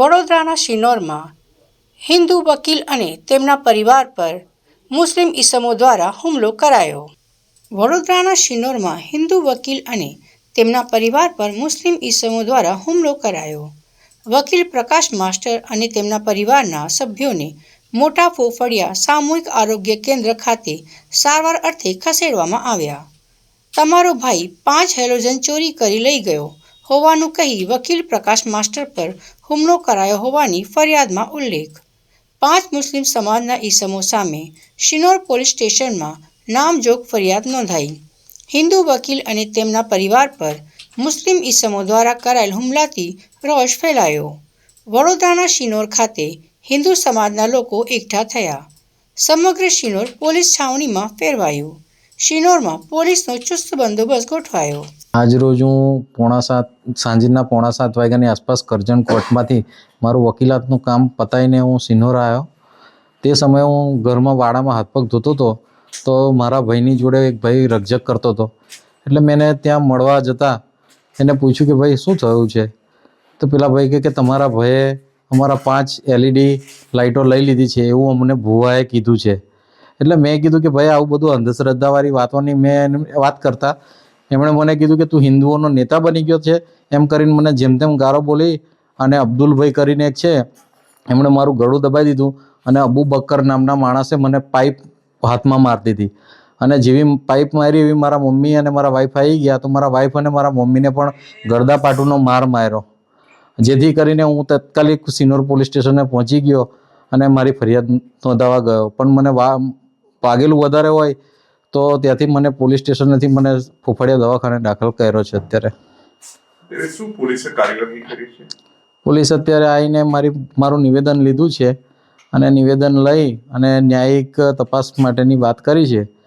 વડોદરાના શિનોરમાં હિન્દુ વકીલ અને તેમના પરિવાર પર મુસ્લિમ ઈસમો દ્વારા હુમલો કરાયો. વડોદરાના શિનોરમાં હિન્દુ વકીલ અને તેમના પરિવાર પર મુસ્લિમ ઈસમો દ્વારા હુમલો કરાયો. વકીલ પ્રકાશ માસ્ટર અને તેમના પરિવારના સભ્યોને મોટા ફોફડિયા સામૂહિક આરોગ્ય કેન્દ્ર ખાતે સારવાર અર્થે ખસેડવામાં આવ્યા. તમારો ભાઈ પાંચ હેલોજન ચોરી કરી લઈ ગયો. હોવાનું કહી વકીલ પ્રકાશ માસ્ટર પર હુમલો કરાયો હોવાની ફરિયાદમાં ઉલ્લેખ. પાંચ મુસ્લિમ સમાજના ઈસમો સામે શિનોર પોલીસ સ્ટેશનમાં નામજોગ ફરિયાદ નોંધાઈ. હિન્દુ વકીલ અને તેમના પરિવાર પર મુસ્લિમ ઈસમો દ્વારા કરાયેલ હુમલાથી રોષ ફેલાયો. વડોદરાના શિનોર ખાતે હિન્દુ સમાજના લોકો એકઠા થયા. સમગ્ર શિનોર પોલીસ છાવણીમાં ફેરવાયું. શિનોરમાં પોલીસનો ચુસ્ત બંદોબસ્ત ગોઠવાયો. આજરોજ હું પોણા સાત, સાંજના પોણા સાત વાગ્યાની આસપાસ કરજણ કોર્ટમાંથી મારું વકીલાતનું કામ પતાવીને હું સિનોર આવ્યો. તે સમયે હું ઘરમાં વાડામાં હાથ પગ ધોતો હતો, તો મારા ભાઈની જોડે એક ભાઈ રકઝક કરતો હતો. એટલે મેં ત્યાં મળવા જતાં એને પૂછ્યું કે, ભાઈ, શું થયું છે? તો પેલા ભાઈ કે, તમારા ભાઈએ અમારા પાંચ એલઈડી લાઇટો લઈ લીધી છે, એવું અમને ભુવાએ કીધું છે. એટલે મેં કીધું કે ભાઈ આવું બધું અંધશ્રદ્ધાવાળી વાતોની મેં વાત કરતા. એમણે મને કીધું કે તું હિન્દુઓનો નેતા બની ગયો છે. એમ કરીને મને જેમ તેમ ગારો બોલી અને અબ્દુલભાઈ કરીને એક છે, એમણે મારું ગળું દબાઈ દીધું અને અબુ બકર નામના માણસે મને પાઇપ હાથમાં મારી દીધી. અને જેવી પાઇપ મારી એવી મારા મમ્મી અને મારા વાઈફ આવી ગયા તો મારા વાઈફ અને મારા મમ્મીને પણ ગરદા પાટુનો માર માર્યો. જેથી કરીને હું તાત્કાલિક સિનોર પોલીસ સ્ટેશને પહોંચી ગયો અને મારી ફરિયાદ નોંધાવા ગયો. પણ મને વા વાગેલું વધારે હોય તો ત્યાંથી મને પોલીસ સ્ટેશનથી મને ફોફડિયા દવાખાને દાખલ કર્યો છે અત્યારે. શું પોલીસે કાર્યવાહી કરી છે? પોલીસ અત્યારે આવીને મારી મારું નિવેદન લીધું છે અને નિવેદન લઈ અને ન્યાયિક તપાસ માટેની વાત કરી છે.